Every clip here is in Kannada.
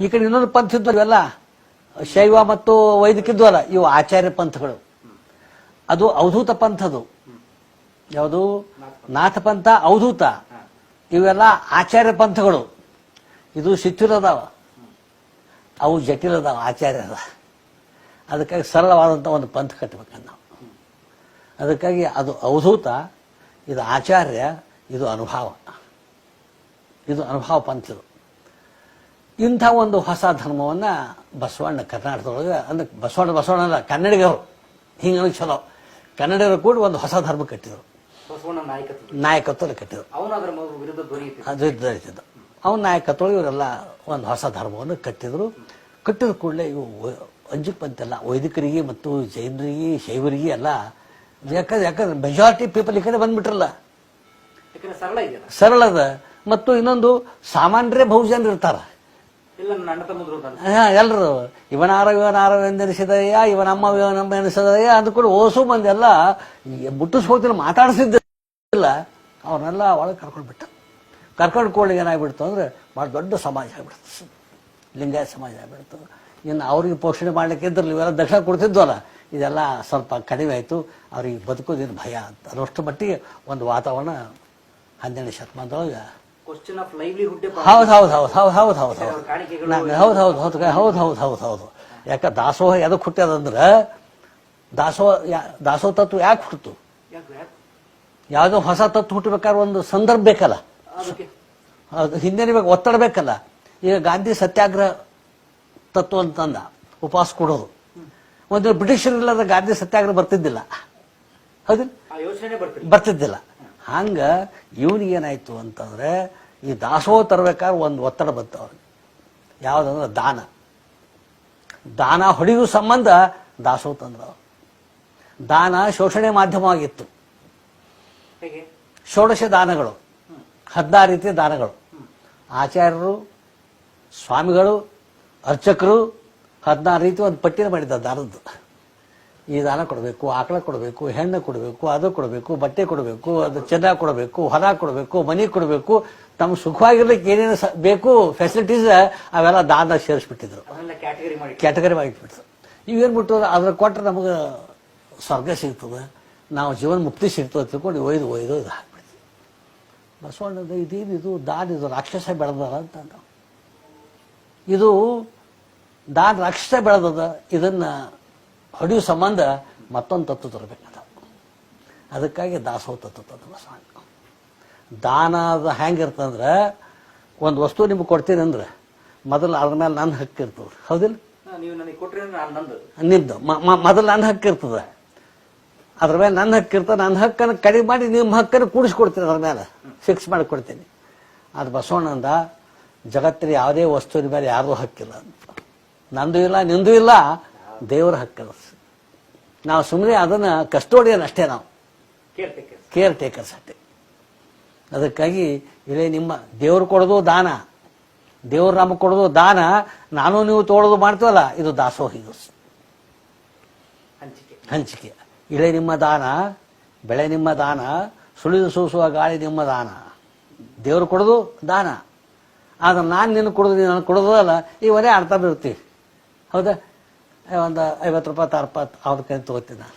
ಈ ಕಡೆ ಇನ್ನೊಂದು ಪಂಥ ಇದ್ವಲ್ಲ ಶೈವ ಮತ್ತು ವೈದಿಕ ಅಲ್ಲ ಇವು ಆಚಾರ್ಯ ಪಂಥಗಳು. ಅದು ಅವಧೂತ ಪಂಥದು ಯಾವುದು? ನಾಥ ಪಂಥ, ಅವಧೂತ. ಇವೆಲ್ಲ ಆಚಾರ್ಯ ಪಂಥಗಳು. ಇದು ಶಿಥಿಲದಾವ ಅವು ಜಟಿಲದಾವ ಆಚಾರ್ಯದ ಅದಕ್ಕಾಗಿ ಸರಳವಾದಂಥ ಒಂದು ಪಂಥ ಕಟ್ಟಬೇಕಂತ ನಾವು. ಅದಕ್ಕಾಗಿ ಅದು ಅವಧೂತ, ಇದು ಆಚಾರ್ಯ, ಇದು ಅನುಭವ. ಇದು ಅನುಭವ ಪಂಥ ಇದು ಇಂಥ ಒಂದು ಹೊಸ ಧರ್ಮವನ್ನ ಬಸವಣ್ಣ ಕರ್ನಾಟಕದೊಳಗೆ ಅಂದ್ರೆ ಬಸವಣ್ಣ ಬಸವಣ್ಣ ಅಲ್ಲ ಕನ್ನಡಿಗರು. ಹಿಂಗ ಚಲೋ. ಕನ್ನಡಿಗರು ಕೂಡ ಒಂದು ಹೊಸ ಧರ್ಮ ಕಟ್ಟಿದ್ರು. ನಾಯಕತ್ವ. ಕಟ್ಟಿದ್ರು ಕಟ್ಟಿದರು. ಅವನು ನಾಯಕತ್ವ ಇವರೆಲ್ಲ ಒಂದು ಹೊಸ ಧರ್ಮವನ್ನು ಕಟ್ಟಿದ್ರು. ಕಟ್ಟಿದ ಕೂಡಲೇ ಇವು ಅಂಜು ಪಂತೆಲ್ಲ ವೈದಿಕರಿಗೆ ಮತ್ತು ಜೈನರಿಗೆ ಶೈವರಿಗೆ ಎಲ್ಲ ಯಾಕಂದ್ರೆ ಯಾಕಂದ್ರೆ ಮೆಜಾರಿಟಿ ಪೀಪಲ್ ಈ ಕಡೆ ಬಂದ್ಬಿಟ್ರಲ್ಲ. ಸರಳ ಅದ. ಸರಳದ ಮತ್ತು ಇನ್ನೊಂದು ಸಾಮಾನ್ಯರೇ ಬಹುಜನ ಇರ್ತಾರ ಇವನ ಎಲ್ರು ಇವನಾರ ಇವನಾರ ಎಂದೆನಿಸಿದಯ್ಯ ಇವನಮ್ಮ ಇವನಮ್ಮ ಎನಿಸಿದಯ್ಯ ಕೂಡ ಓಸು ಮಂದಿ ಎಲ್ಲ ಮುಟ್ಟಿಸ್ಕೋತಿಲ್ಲ ಮಾತಾಡಿಸಿದ್ದಿಲ್ಲ. ಅವ್ರನ್ನೆಲ್ಲ ಒಳಗೆ ಕರ್ಕೊಂಡು ಬಿಟ್ಟ. ಕರ್ಕೊಂಡು ಏನಾಗ್ಬಿಡ್ತು ಅಂದ್ರೆ ಭಾಳ ದೊಡ್ಡ ಸಮಾಜ ಆಗ್ಬಿಡ್ತು. ಲಿಂಗಾಯತ ಸಮಾಜ ಆಗ್ಬಿಡ್ತು. ಇನ್ನು ಅವ್ರಿಗೆ ಪೋಷಣೆ ಮಾಡ್ಲಿಕ್ಕೆ ಇದ್ರಲ್ಲಿ ಇವೆಲ್ಲ ದಕ್ಷಿಣ ಕೊಡ್ತಿದ್ವಲ್ಲ, ಇದೆಲ್ಲ ಸ್ವಲ್ಪ ಕಡಿಮೆ ಆಯಿತು. ಅವ್ರಿಗೆ ಬದುಕೋದೇನು ಭಯ ಅಂತ. ಅನ್ನೋಷ್ಟು ಮಟ್ಟಿಗೆ ಒಂದು ವಾತಾವರಣ ಹನ್ನೆರಡು ಶತಮಾನದೊಳಗೆ ಹೌದು ಹೌದು ಹೌದು ಹೌದು ಹೌದು ಹೌದು ಹೌದು. ನಾನು ಹೌದು ಹೌದು ಹೌದು ಹೌದು ಹೌದು ಹೌದು ಹೌದು. ಯಾಕೆ ದಾಸೋಹ ಎದಕ್ಕೆ ಹುಟ್ಟ್ಯದಂದ್ರೆ ದಾಸೋಹ ಯಾ- ದಾಸೋಹ ತತ್ವ ಯಾಕೆ ಹುಟ್ಟಿತು? ಯಾವುದೋ ಹೊಸ ತತ್ವ ಹುಟ್ಟಬೇಕಾದ್ರೆ ಒಂದು ಸಂದರ್ಭ ಬೇಕಲ್ಲ. ಹಿಂದೆ ಬೇಕು ಒತ್ತಡ ಬೇಕಲ್ಲ. ಈಗ ಗಾಂಧಿ ಸತ್ಯಾಗ್ರಹ ತತ್ವ ಅಂತಂದ ಉಪವಾಸ ಕೊಡೋದು. ಒಂದು ಬ್ರಿಟಿಷರ್ ಇಲ್ಲದ ಗಾಂಧಿ ಸತ್ಯಾಗ್ರಹ ಬರ್ತಿದ್ದಿಲ್ಲ. ಹೌದಿಲ್ಲ? ಬರ್ತಿದ್ದಿಲ್ಲ. ಹಂಗ ಇವನಿಗೆ ಏನಾಯ್ತು ಅಂತಂದ್ರೆ ಈ ದಾಸೋಹ ತರಬೇಕಾದ್ರೆ ಒಂದು ಒತ್ತಡ ಬಂತು ಅವ್ರಿಗೆ ಯಾವುದಂದ್ರೆ ದಾನ. ದಾನ ಹೊಡೆಯುವ ಸಂಬಂಧ ದಾಸೋಹ ತಂದ್ರು. ದಾನ ಶೋಷಣೆ ಮಾಧ್ಯಮವಾಗಿತ್ತು. ಷೋಡಶ ದಾನಗಳು. ಹದಿನಾರು ರೀತಿಯ ದಾನಗಳು. ಆಚಾರ್ಯರು ಸ್ವಾಮಿಗಳು ಅರ್ಚಕರು ಹದಿನಾರು ರೀತಿ ಒಂದು ಪಟ್ಟಿನ ಮಾಡಿದ್ದ ದಾನದ್ದು. ಈ ದಾನ ಕೊಡಬೇಕು ಆಕಳ ಕೊಡಬೇಕು ಹೆಣ್ಣು ಕೊಡಬೇಕು ಅದು ಕೊಡಬೇಕು ಬಟ್ಟೆ ಕೊಡಬೇಕು ಅದು ಚೆನ್ನ ಕೊಡಬೇಕು ಹೊರ ಕೊಡಬೇಕು ಮನೆ ಕೊಡಬೇಕು. ತಮ್ಮ ಸುಖವಾಗಿರ್ಲಿಕ್ಕೆ ಏನೇನು ಬೇಕು ಫೆಸಿಲಿಟೀಸ್ ಅವೆಲ್ಲ ದಾನ ಸೇರಿಸ್ಬಿಟ್ಟಿದ್ರು. ಕ್ಯಾಟಗರಿ ಮಾಡಿ ಕ್ಯಾಟಗರಿ ಆಗಿಬಿಡ್ತು ಇವೇನ್ಬಿಟ್ಟು ಅದ್ರ ಕೊಟ್ಟರೆ ನಮಗೆ ಸ್ವರ್ಗ ಸಿಗ್ತದೆ. ನಾವು ಜೀವನ ಮುಕ್ತಿ ಸಿಗ್ತದೆ ತಿಳ್ಕೊಂಡು ಒಯ್ದು ಒಯ್ದು ಇದು ಹಾಕ್ಬಿಡ್ತೀವಿ ಬಸವಣ್ಣದ ಇದೇನಿದು ಇದು? ದಾನ ಇದು ರಾಕ್ಷಸ ಬೆಳೆದಾರ ಅಂತ. ಇದು ದಾನ ರಾಕ್ಷಸ ಬೆಳೆದದ. ಇದನ್ನ ಹೊಡೆಯೋ ಸಂಬಂಧ ಮತ್ತೊಂದು ತತ್ವ ತರಬೇಕಾದ ಅದಕ್ಕಾಗಿ ದಾಸೋಹ ತತ್ವ ಅದು ಬಸವ ದಾನ ಹೆಂಗಿರ್ತಂದ್ರೆ ಒಂದು ವಸ್ತು ನಿಮ್ಗೆ ಕೊಡ್ತೀನಿ ಅಂದ್ರೆ ಮೊದಲು ಅದ್ರ ಮೇಲೆ ನನ್ನ ಹಕ್ಕು ಇರ್ತದೆ. ಹೌದಿಲ್ಲ? ನಂದು. ಮೊದಲು ನನ್ನ ಹಕ್ಕು ಇರ್ತದೆ. ಅದ್ರ ಮೇಲೆ ನನ್ನ ಹಕ್ಕು ಇರ್ತದೆ. ನನ್ನ ಹಕ್ಕನ್ನು ಕಡಿಮೆ ಮಾಡಿ ನಿಮ್ಮ ಹಕ್ಕನ್ನು ಕೂಡಿಸ್ಕೊಡ್ತೀನಿ ಅದ್ರ ಮೇಲೆ ಫಿಕ್ಸ್ ಮಾಡಿ ಕೊಡ್ತೀನಿ ಅದು ಬಸವಣ್ಣಂದ ಜಗತ್ತಿನ ಯಾವುದೇ ವಸ್ತುವಿನ ಮೇಲೆ ಯಾರೂ ಹಕ್ಕಿಲ್ಲ ಅಂತ. ನಂದು ಇಲ್ಲ ನಿಂದು ಇಲ್ಲ ದೇವರ ಹಕ್ಕದ ನಾವು ಸುಮ್ಮನೆ ಅದನ್ನ ಕಸ್ಟೋಡಿಯನ್ ಅಷ್ಟೇ ನಾವು. ಕೇರ್ ಟೇಕರ್ಸ್ ಅಷ್ಟೇ. ಅದಕ್ಕಾಗಿ ಇಲ್ಲೇ ನಿಮ್ಮ ದೇವ್ರು ಕೊಡೋದು ದಾನ. ದೇವ್ರು ನಮಗೆ ಕೊಡೋದು ದಾನ. ನಾನು ನೀವು ತೋಡೋದು ಮಾಡ್ತೀವಲ್ಲ ಇದು ದಾಸೋಹಿ ಹಂಚಿಕೆ. ಇಳೆ ನಿಮ್ಮ ದಾನ ಬೆಳೆ ನಿಮ್ಮ ದಾನ ಸುಳಿದು ಸೂಸುವ ಗಾಳಿ ನಿಮ್ಮ ದಾನ. ದೇವ್ರು ಕೊಡೋದು ದಾನ. ಆದ್ರೆ ನಾನು ನಿನ್ನ ಕೊಡೋದು ನೀನು ಕೊಡೋದು ಅಲ್ಲ ಇವರೇ ಆಡ್ತಾ ಬಿಡ್ತೀವಿ ಹೌದಾ? ಒಂದು ಐವತ್ತು ರೂಪಾಯಿ ತಾರ್ಪತ್ತು ಅವ್ರ ಕೈ ತಗೋತೀನಿ ನಾನು.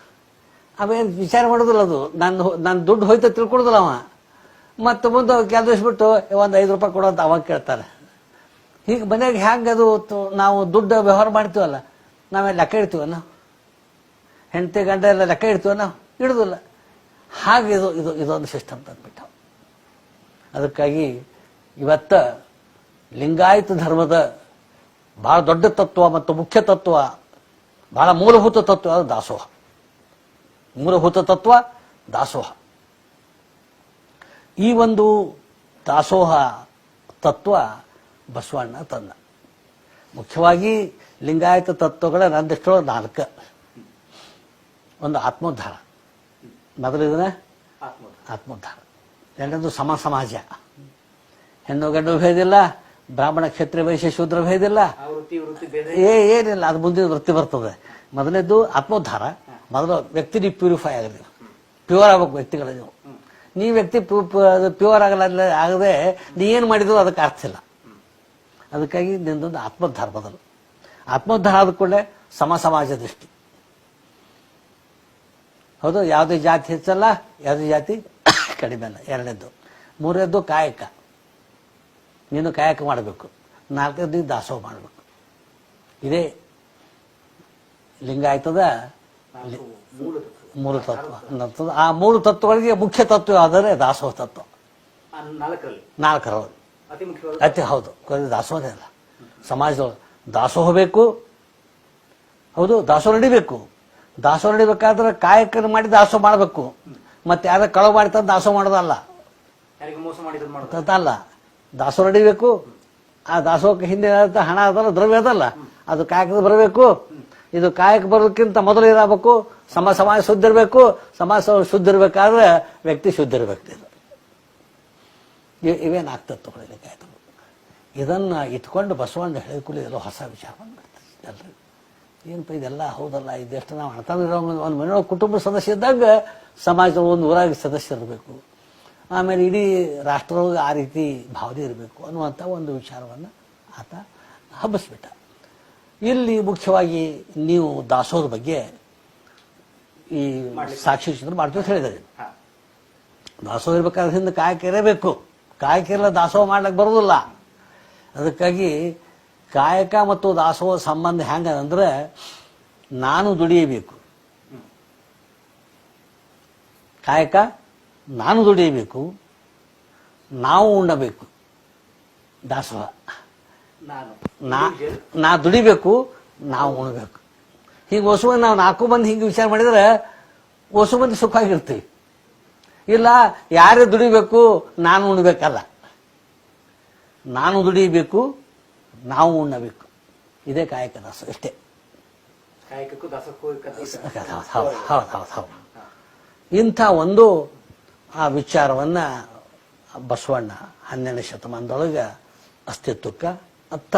ಅವೇನು ವಿಚಾರ ಮಾಡೋದಿಲ್ಲ ಅದು. ನನ್ನ ನನ್ನ ದುಡ್ಡು ಹೋಯ್ತು ತಿಳ್ಕೊಡೋದಿಲ್ಲ ಅವ. ಮತ್ತು ಮುಂದೆ ಕೆಲಸ ಬಿಟ್ಟು ಒಂದು ಐದು ರೂಪಾಯಿ ಕೊಡೋ ಅಂತ ಅವಾಗ ಕೇಳ್ತಾರೆ ಹೀಗೆ ಮನೆಯಾಗ ಹ್ಯಾಂಗೆ ಅದು ನಾವು ದುಡ್ಡು ವ್ಯವಹಾರ ಮಾಡ್ತೀವಲ್ಲ, ನಾವೇ ಲೆಕ್ಕ ಇಡ್ತೀವ ನಾವು? ಹೆಂಡತಿ ಗಂಡ ಎಲ್ಲ ಲೆಕ್ಕ ಇಡ್ತೀವ ನಾವು? ಇಡೋದಿಲ್ಲ. ಹಾಗೆ ಇದು ಇದು ಇದೊಂದು ಸಿಸ್ಟಮ್ ತಂದ್ಬಿಟ್ಟು ಅದಕ್ಕಾಗಿ ಇವತ್ತ ಲಿಂಗಾಯತ ಧರ್ಮದ ಭಾಳ ದೊಡ್ಡ ತತ್ವ ಮತ್ತು ಮುಖ್ಯ ತತ್ವ ಬಹಳ ಮೂಲಭೂತ ತತ್ವ ಅದು ದಾಸೋಹ. ಮೂಲಭೂತ ತತ್ವ ದಾಸೋಹ. ಈ ಒಂದು ದಾಸೋಹ ತತ್ವ ಬಸವಣ್ಣ ತಂದ. ಮುಖ್ಯವಾಗಿ ಲಿಂಗಾಯತ ತತ್ವಗಳ ನಂದಿಷ್ಟೋ ನಾಲ್ಕು. ಒಂದು ಆತ್ಮೋದ್ಧಾರ. ಮೊದಲಿದನ ಆತ್ಮದ ಆತ್ಮೋದ್ಧಾರ. ಎರಡನೇದು ಸಮ ಸಮಾಜ ಹೆಣ್ಣು ಗಂಡು ಭೇದಿಲ್ಲ ಬ್ರಾಹ್ಮಣ ಕ್ಷೇತ್ರ ವೈಶ್ಯ ಶೂದ್ರ ಭೇದಿಲ್ಲ ಏ, ಏನಿಲ್ಲ, ಅದು ಮುಂದಿನ ವೃತ್ತಿ ಬರ್ತದೆ. ಮೊದಲನೇದು ಆತ್ಮೋದ್ಧಾರ, ಮೊದಲು ವ್ಯಕ್ತಿ ನೀವು ಪ್ಯೂರಿಫೈ ಆಗಲಿ. ಪ್ಯೂರ್ ಆಗ್ಬೇಕು ವ್ಯಕ್ತಿಗಳ ನೀವು. ನೀ ವ್ಯಕ್ತಿ ಪ್ಯೂರ್ ಆಗಲ್ಲ ಆಗದೆ ನೀ ಏನು ಮಾಡಿದ್ರು ಅದಕ್ಕೆ ಅರ್ಥ ಇಲ್ಲ. ಅದಕ್ಕಾಗಿ ನಿಂದೊಂದು ಆತ್ಮೋದ್ಧಾರ ಬದಲು ಆತ್ಮೋದ್ಧಾರ ಆದ ಕೂಡಲೇ ಸಮ ಸಮಾಜ ದೃಷ್ಟಿ. ಹೌದು, ಯಾವುದೇ ಜಾತಿ ಹೆಚ್ಚಲ್ಲ, ಯಾವುದೇ ಜಾತಿ ಕಡಿಮೆ ಅಲ್ಲ. ಎರಡನೇದ್ದು. ಮೂರನೇದ್ದು ಕಾಯಕ. ನೀನು ಕಾಯಕ ಮಾಡಬೇಕು. ನಾಲ್ಕನೇದ್ದು ದಾಸೋಹ ಮಾಡಬೇಕು. ಇದೇ ಲಿಂಗ ಆಯ್ತದ ಮೂರು ತತ್ವ. ಮೂಲ ತತ್ವ. ಅನ್ನೋಂಥದ್ದು. ಆ ಮೂರು ತತ್ವಗಳಿಗೆ ಮುಖ್ಯ ತತ್ವ ಆದರೆ ದಾಸೋಹ ತತ್ವ. ನಾಲ್ಕರಲ್ಲಿ. ಅತಿ ಹೌದು. ದಾಸೋಹದೇ ದಾಸೋಹನೇ ಅಲ್ಲ. ಸಮಾಜದೊಳಗೆ ದಾಸೋಹ ಬೇಕು. ಹೌದು ದಾಸೋಹ ನಡಿಬೇಕು. ದಾಸೋಹ ನಡಿಬೇಕಾದ್ರೆ ಕಾಯಕ ಮಾಡಿ ದಾಸೋಹ ಮಾಡಬೇಕು. ಮತ್ತೆ ಯಾರ ಕಳವು ಮಾಡಿ ತಂದು ದಾಸೋಹ ಮಾಡೋದಲ್ಲ. ಅಲ್ಲ. ದಾಸೋಹ ನಡಿಬೇಕು. ಆ ದಾಸೋಹಕ್ಕೆ ಹಿಂದೆ ಹಣ ಅದಲ್ಲ ದ್ರವ್ಯ ಅದಲ್ಲ. ಅದು ಕಾಯಕದ ಬರಬೇಕು. ಇದು ಕಾಯಕ ಬರೋದಕ್ಕಿಂತ ಮೊದಲು ಇರಬೇಕು ಸಮ ಸಮಾಜ ಶುದ್ಧ ಇರಬೇಕು ಸಮಾಜ ಶುದ್ಧ ಇರಬೇಕಾದ್ರೆ ವ್ಯಕ್ತಿ ಶುದ್ಧ ಇರಬೇಕು ಇದು ಇವೇನು ಆಗ್ತದೆ ಆಯ್ತು ಇದನ್ನ ಇಟ್ಕೊಂಡು ಬಸವಣ್ಣ ಹೇಳಿಕೊಳ್ಳಿ ಎಲ್ಲೋ ಹೊಸ ವಿಚಾರ ಬಂದ್ಬಿಡ್ತದೆ ಎಲ್ರಿಗೂ. ಏನಪ್ಪ ಇದೆಲ್ಲ ಹೌದಲ್ಲ, ಇದೆಷ್ಟು ನಾವು ಅಣ್ತಂದಿರೋ ಒಂದು ಮನೆಯೊಳಗೆ ಕುಟುಂಬ ಸದಸ್ಯ ಇದ್ದಾಗ ಸಮಾಜದ ಒಂದು ಊರಾಗಿ ಸದಸ್ಯ ಇರಬೇಕು. ಆಮೇಲೆ ಇಡೀ ರಾಷ್ಟ್ರದೊಳಗೆ ಆ ರೀತಿ ಭಾವನೆ ಇರಬೇಕು ಅನ್ನುವಂಥ ಒಂದು ವಿಚಾರವನ್ನು ಆತ ಹಬ್ಬಿಸ್ಬಿಟ್ಟ. ಇಲ್ಲಿ ಮುಖ್ಯವಾಗಿ ನೀವು ದಾಸೋಹದ ಬಗ್ಗೆ ಈ ಸಾಕ್ಷಿ ಚಿತ್ರ ಮಾಡ್ತೀವಿ ಅಂತ ಹೇಳಿದ್ದಾರೆ. ಹಾ. ದಾಸೋಹ ಇರ್ಬೇಕಾದ್ರೆ ಹಿಂದೆ ಕಾಯಕ ಇರಬೇಕು. ಕಾಯಕ ಇಲ್ಲ ದಾಸೋಹ ಮಾಡ್ಲಿಕ್ಕೆ ಬರೋದಿಲ್ಲ ಅದಕ್ಕಾಗಿ ಕಾಯಕ ಮತ್ತು ದಾಸೋಹ ಸಂಬಂಧ ಹೆಂಗಂದ್ರೆ ನಾನು ದುಡಿಯಬೇಕು. ಕಾಯಕ ನಾನು ದುಡಿಯಬೇಕು. ನಾವು ಉಣ್ಣಬೇಕು. ದಾಸೋಹ. ನಾ ನಾ ದುಡಿಬೇಕು ನಾವು ಉಣ್ಬೇಕು. ಹೀಗೆ ಹೊಸ ನಾವು ನಾಲ್ಕು ಮಂದಿ ಹಿಂಗೆ ವಿಚಾರ ಮಾಡಿದ್ರೆ ಹೊಸ ಮಂದಿ ಸುಖವಾಗಿರ್ತೀವಿ ಇಲ್ಲ ಯಾರೇ ದುಡಿಬೇಕು ನಾನು ಉಣ್ಬೇಕಲ್ಲ. ನಾನು ದುಡಿಬೇಕು ನಾವು ಉಣ್ಣಬೇಕು. ಇದೇ ಕಾಯಕ ದಾಸ ಇಷ್ಟೇ. ಹೌದು ಹೌದು ಹೌದು ಹೌದು. ಇಂಥ ಒಂದು ಆ ವಿಚಾರವನ್ನ ಬಸವಣ್ಣ ಹನ್ನೆರಡನೇ ಶತಮಾನದೊಳಗೆ ಅಸ್ತಿತ್ವಕ್ಕೆ الطائرة